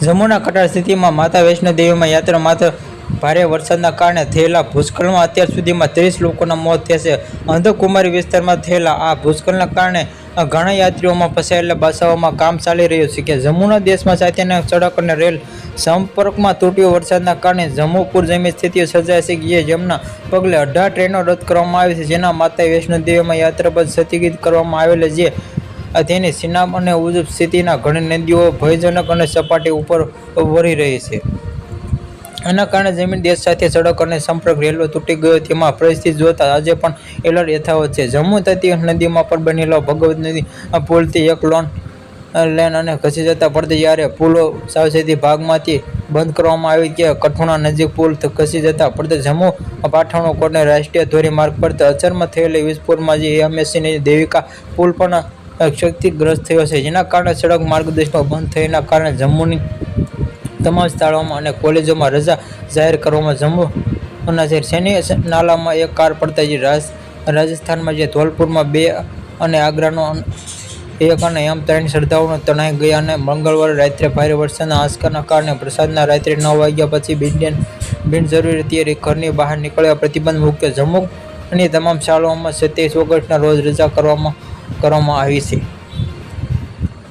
જમ્મુના કટાર સ્થિતિમાં માતા વૈષ્ણોદેવીમાં યાત્રા માત્ર ભારે વરસાદના કારણે થયેલા ભૂસ્ખલનમાં અત્યાર સુધીમાં ત્રીસ લોકોના મોત છે અંધકુમારી વિસ્તારમાં થયેલા આ ભૂસ્ખલનના કારણે ઘણા યાત્રીઓમાં ફસાયેલા બાસાઓમાં કામ ચાલી રહ્યું છે કે જમ્મુના દેશમાં સાથેના સડક અને રેલ સંપર્કમાં તૂટ્યો વરસાદના કારણે જમ્મુ પૂર સ્થિતિઓ સર્જાય છે કે જેમના પગલે અઢાર ટ્રેનો રદ કરવામાં આવી છે. જેના માતા વૈષ્ણોદેવીમાં યાત્રા પર સ્થગિત કરવામાં આવેલ જે તેની સિનામ અને ઉજબ સ્થિતિના ઘણી નદીઓ ભયજનક અને સપાટી ઉપર વળી રહી છે. આના કારણે જમીન દેશ સાથે સડક અને સંપર્ક રેલવે તૂટી ગયો. તેમાં પરિસ્થિતિ જોતા આજે પણ એલર્ટ યથાવત છે. જમ્મુ તતી નદીમાં પર બનેલો ભગવત નદી પુલથી એક લોન લેન અને ઘસી જતા પડતી જ્યારે પુલો સાવચેતી ભાગમાંથી બંધ કરવામાં આવી કે કઠોણા નજીક પુલ ઘસી જતા પડતે જમ્મુ પાઠાણો કોટને રાષ્ટ્રીય ધોરીમાર્ગ પર અચરમાં થયેલી વિસ્ફોટમાં જે એમએસસીની દેવિકા પુલ પણ ક્ષતિગ્રસ્ત થયો છે. જેના કારણે સડક માર્ગદર્શનો બંધ થયાના કારણે જમ્મુની તમામ શાળાઓમાં અને કોલેજોમાં રજા જાહેર કરવામાં જમ્મુના જે સૈન્ય નાલામાં એક કાર પડતા જે રાજ, રાજસ્થાનમાં જે ધોલપુરમાં બે અને આગ્રાનો એક અને એમ ત્રણ શ્રદ્ધાળુઓ તણાઈ ગયા અને મંગળવારે રાત્રે ભારે વરસાદના આંચકાના કારણે પ્રસાદના રાત્રે નવ વાગ્યા પછી બિન બિનજરૂરી રીતે ઘરની બહાર નીકળવા પ્રતિબંધ મૂક્યો. જમ્મુ અને તમામ શાળાઓમાં સત્યાવીસ ઓગસ્ટના રોજ રજા કરવામાં કરવામાં આવી છે.